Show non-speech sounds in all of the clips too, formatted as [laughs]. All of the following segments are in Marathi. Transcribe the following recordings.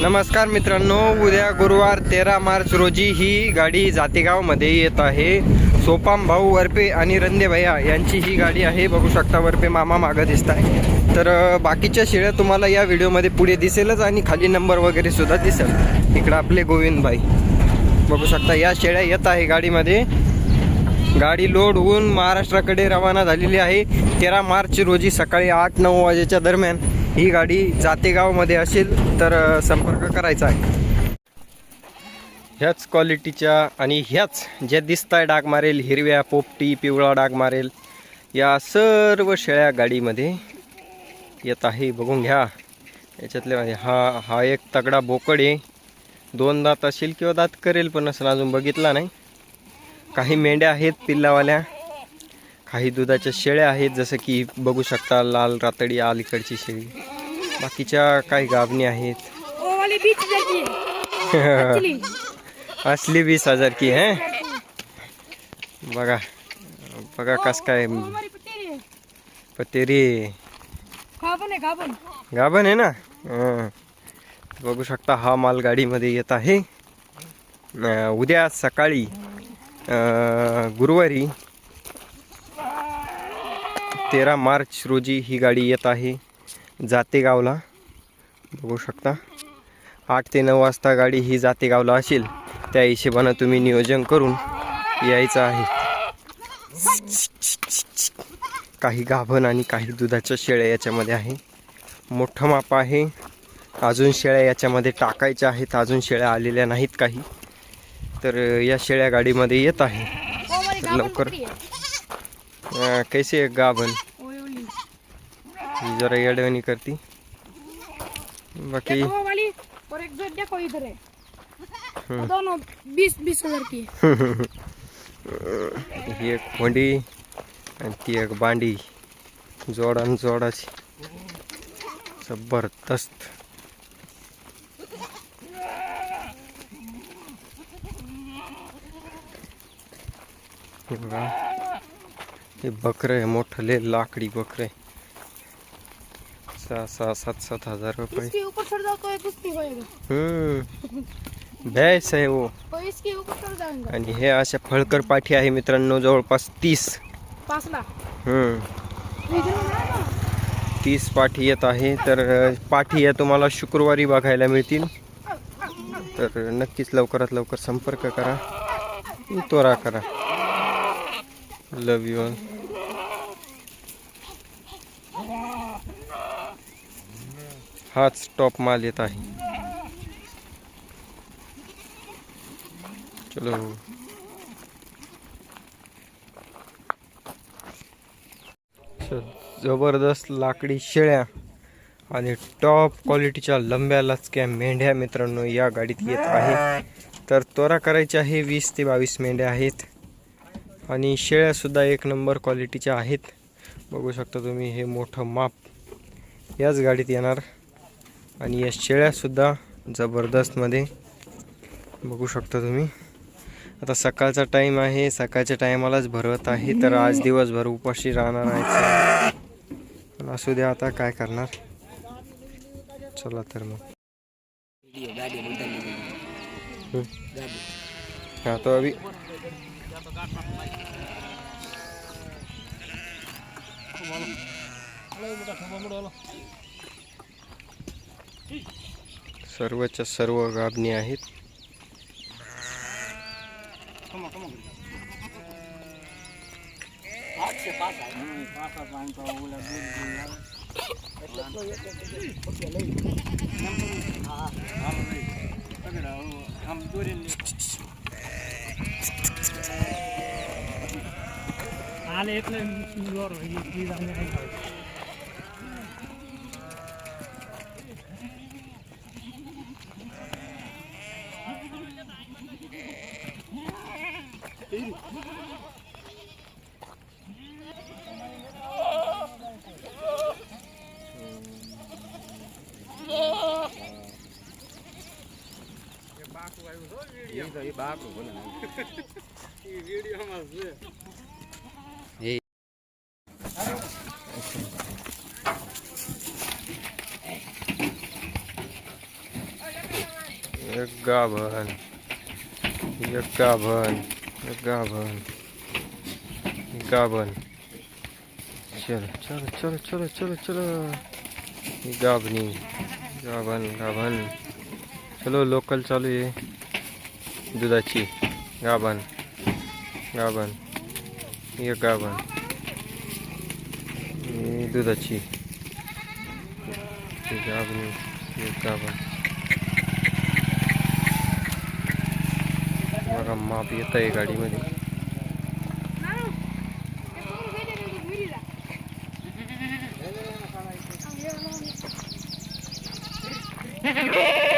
नमस्कार मित्रांनो उद्या गुरुवार तेरा मार्च रोजी ही गाडी जातेगावमध्ये येत आहे. सोपाम भाऊ वरपे आणि रंदे भैया यांची ही गाडी आहे. बघू शकता वरपे मामा मागं दिसत आहे. तर बाकीच्या शेळ्या तुम्हाला या व्हिडिओमध्ये पुढे दिसेलच आणि खाली नंबर वगैरे सुद्धा दिसेल. इकडं आपले गोविंदभाई बघू शकता या शेळ्या येत आहे गाडीमध्ये. गाडी लोड होऊन महाराष्ट्राकडे रवाना झालेली आहे. तेरा मार्च रोजी सकाळी आठ नऊ वाजेच्या दरम्यान ही गाडी जातेगावमध्ये असेल तर संपर्क करायचा आहे. ह्याच क्वालिटीच्या आणि ह्याच ज्या दिसत आहे डाग मारेल हिरव्या पोपटी पिवळा डाग मारेल या सर्व शेळ्या गाडीमध्ये येत आहे. बघून घ्या. याच्यातले म्हणजे हा हा एक तगडा बोकड आहे. दोन दात असेल किंवा दात करेल पण असं अजून बघितला नाही. काही मेंढ्या आहेत पिल्लावाल्या. काही दुधाच्या शेळ्या आहेत जसं की बघू शकता लाल रातडी अलीकडची शेळी. बाकीच्या काही गाभणी आहेत. [laughs] असली. वीस हजार की है? बघा बघा कस काय पतेरी गाभण आहे. ना. बघू शकता हा माल गाडीमध्ये येत आहे. उद्या सकाळी गुरुवारी तेरा मार्च रोजी ही गाडी येत आहे जातेगावला. बघू शकता. आठ ते नऊ वाजता गाडी ही जातेगावला असेल. त्या हिशोबानं तुम्ही नियोजन करून यायचं आहे. काही गाभण आणि काही दुधाच्या शेळ्या याच्यामध्ये आहे. मोठं माप आहे. अजून शेळ्या याच्यामध्ये टाकायच्या आहेत. अजून शेळ्या आलेल्या नाहीत काही. तर या शेळ्या गाडीमध्ये येत आहे. लवकर. कैसे ही जरा येडवणी करती. बाकी वाली और एक जो देखो इधर है दोनों बीस बीस हजार की है [laughs] एक खोंडी आणि ती एक बांडी. जोडान जोडाची. जबरदस्त. बघा. हे बकरं आहे मोठं ले लाकडी बकरं. सहा सहा सात सात हजार रुपये. ऊपर चढ़ जाओ तो ये कुश्ती होएगा। हम्म. भैंस आहे वो. तो इसके ऊपर चढ़ जाएगा। आणि हे अशा फळकर पाठी आहे मित्रांनो जवळपास तीस. पासला हम्म. इधर में ना. तीस पाठी येत आहे तर पाठी या तुम्हाला शुक्रवारी बघायला मिळतील. तर नक्कीच लवकरात लवकर संपर्क करा. त्वरा करा. लव यू ऑल हाच टॉप माल येत आहे. चलो. जबरदस्त लाकडी शेळ्या आणि टॉप क्वालिटीच्या लंब्या लचक्या मेंढ्या मित्रांनो या गाडीत येत आहे. तर त्वरा करायची आहे वीस ते बावीस मेंढ्या आहेत. आणि शेळ्यासुद्धा एक नंबर क्वालिटीच्या आहेत. बघू शकता तुम्ही हे मोठं माप याच गाडीत येणार. आणि या शेळ्यासुद्धा जबरदस्तमध्ये बघू शकता तुम्ही. आता सकाळचा टाईम आहे सकाळच्या टायमालाच भरवत आहे तर आज दिवसभर उपाशी राहणार आहे. पण असू द्या आता काय करणार? चला तर मग. हा तो अभि सर्वच्या सर्व गाबणी आहेत હાલ એટલે સુંદર તમને કંઈ ખબર બાકુ આવ્યું તો વિડીયો એ બાકુ બોલે વિડીયોમાં છે गाभण एक गाभण एक गाभण गाभण चलो चलो चलो चलो चलो चलो। गाभणी गाभण गाभण चलो लोकल चालू आहे. दुधाची गाभण गाभण एक गाभण दुधाची गाभणी एक गाभण बघा माप येत आहे गाडीमध्ये हे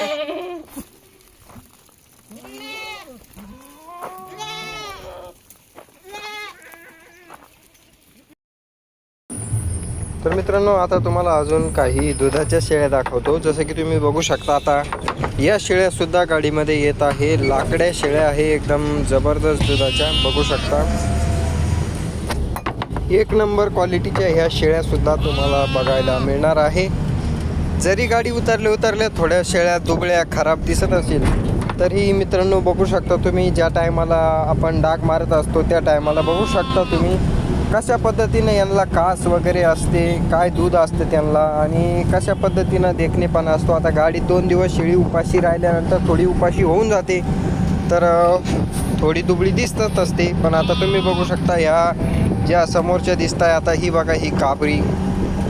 तर मित्रांनो आता तुम्हाला अजून काही दुधाच्या शेळ्या दाखवतो. जसं की तुम्ही बघू शकता आता या शेळ्यासुद्धा गाडीमध्ये येत आहे. लाकड्या शेळ्या आहे एकदम जबरदस्त दुधाच्या. बघू शकता. एक नंबर क्वालिटीच्या ह्या शेळ्यासुद्धा तुम्हाला बघायला मिळणार आहे. जरी गाडी उतरल्या उतरल्या थोड्या शेळ्या दुबळ्या खराब दिसत असेल तरी मित्रांनो बघू शकता तुम्ही ज्या टायमाला आपण डाग मारत असतो त्या टायमाला बघू शकता तुम्ही. कशा पद्धतीनं यांना कास वगैरे असते काय दूध असते त्यांना आणि कशा पद्धतीनं देखणेपणा असतो? आता गाडी दोन दिवस शेळी उपाशी राहिल्यानंतर थोडी उपाशी होऊन जाते. तर थोडी दुबळी दिसतच असते. पण आता तुम्ही बघू शकता ह्या ज्या समोरच्या दिसत आहे आता ही बघा ही काबरी.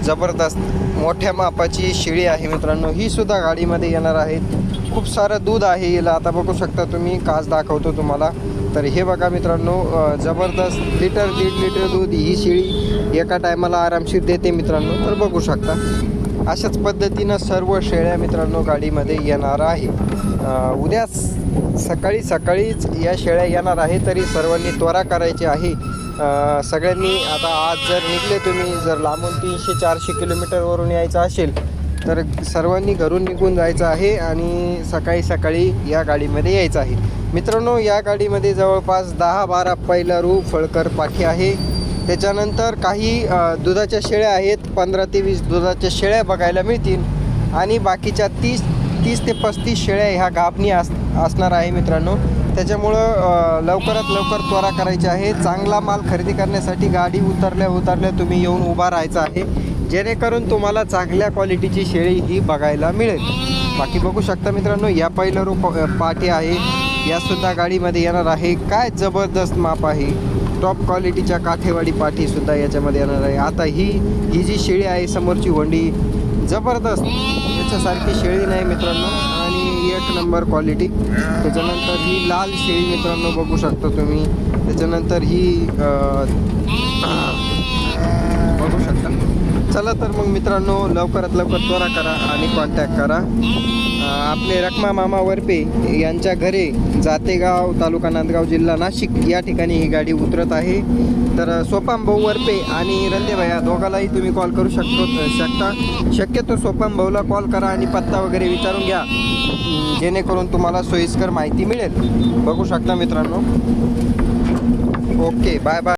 जबरदस्त मोठ्या मापाची शेळी आहे मित्रांनो. ही सुद्धा गाडीमध्ये येणार आहेत खूप सारं दूध आहे याला आता बघू शकता तुम्ही कास दाखवतो तुम्हाला. तर हे बघा मित्रांनो जबरदस्त लिटर दीड लिटर दूध ही शेळी एका टायमाला आरामशीर देते मित्रांनो. तर बघू शकता अशाच पद्धतीनं सर्व शेळ्या मित्रांनो गाडीमध्ये येणार आहे. उद्या सकाळी सकाळीच या शेळ्या येणार आहे तरी सर्वांनी त्वरा करायची आहे. सगळ्यांनी आता आज जर निघले तुम्ही जर लांबून तीनशे चारशे किलोमीटरवरून यायचं असेल तर सर्वांनी घरून निघून जायचं आहे आणि सकाळी सकाळी या गाडीमध्ये यायचं आहे. मित्रांनो या गाडीमध्ये जवळपास दहा बारा पैलारू फळकर पाठी आहे. त्याच्यानंतर काही दुधाच्या शेळ्या आहेत. पंधरा ते वीस दुधाच्या शेळ्या बघायला मिळतील. आणि बाकीच्या तीस तीस ते पस्तीस शेळ्या ह्या गाभणी अस असणार आहे मित्रांनो. त्याच्यामुळं लवकरात लवकर त्वरा करायची आहे. चांगला माल खरेदी करण्यासाठी गाडी उतरल्या उतरल्या तुम्ही येऊन उभा राहायचं आहे. जेणेकरून तुम्हाला चांगल्या क्वालिटीची शेळी ही बघायला मिळेल. बाकी बघू शकता मित्रांनो या पहिलं रो पाठी आहे. यासुद्धा गाडीमध्ये येणार आहे. काय जबरदस्त माप आहे. टॉप क्वालिटीच्या काठेवाडी पाठी सुद्धा याच्यामध्ये येणार आहे. आता ही ही जी शेळी आहे समोरची होंडी जबरदस्त. याच्यासारखी शेळी नाही मित्रांनो. आणि एक नंबर क्वालिटी त्याच्यानंतर ही लाल शेळी मित्रांनो बघू शकता तुम्ही. त्याच्यानंतर ही [clears throat] बघू शकता. चला तर मग मित्रांनो लवकरात लवकर त्वरा करा आणि कॉन्टॅक्ट करा. आपले रखमा मामा वरपे यांच्या घरे जातेगाव तालुका नांदगाव जिल्हा नाशिक या ठिकाणी ही गाडी उतरत आहे. तर सोपाम भाऊ वरपे आणि रंदेभाया दोघालाही तुम्ही कॉल करू शकतो शकता. शक्यतो सोपाम भाऊला कॉल करा आणि पत्ता वगैरे विचारून घ्या. जेणेकरून तुम्हाला सोयीस्कर माहिती मिळेल. बघू शकता मित्रांनो. Okay bye bye